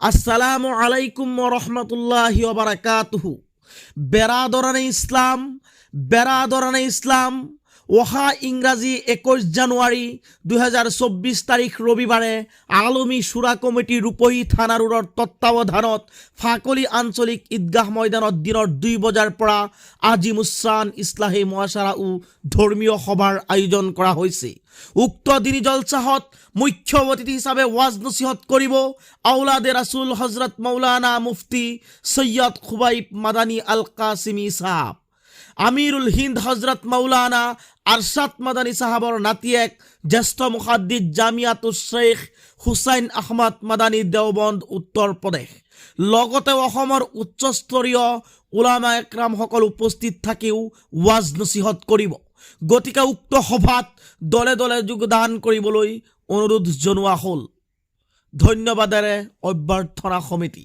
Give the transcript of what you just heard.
আসসালামু আলাইকুম রহমতুল্লাহি বারাকাতুহু। বেরাদরানে ইসলাম বেরাদরানে ইসলাম অহা ইংৰাজী একৈছ জানুৱাৰী দুহেজাৰ তাৰিখ ৰবিবাৰে আলমী চূড়া কমিটি ৰূপহী থানা ৰোডৰ তত্বাৱধানত ফাকলি আঞ্চলিক ঈদগাহ ময়দানত দিনৰ দুই বজাৰ পৰা আজি মুছান ইছলাহী মহাচাৰা ও ধৰ্মীয় সভাৰ আয়োজন কৰা হৈছে। উক্ত দিনী জলচাহত মুখ্য অতিথি হিচাপে ৱাজ নচিহত কৰিব আউলাদে ৰাছুল হজৰত মৌলানা মুফতি সৈয়দ খুবাইব মাদানী আল কাছিমি চাহাব আমিরুল হিন্দ হজরত মৌলানা আরশাদ মাদানী সাহাবর নাতিয়েক জ্যেষ্ঠ মুখাদ্দিদ জামিয়াতুল শেখ হুসাইন আহমদ মাদানী দেওবন্দ উত্তৰ প্ৰদেশ লগতে অসমৰ উচ্চস্তৰীয় ওলামা একৰামসকল উপস্থিত থাকিও ৱাজ নচিহত কৰিব। গতিকে উক্ত সভাত দলে দলে যোগদান কৰিবলৈ অনুৰোধ জনোৱা হ'ল। ধন্যবাদেৰে অভ্যৰ্থনা সমিতি।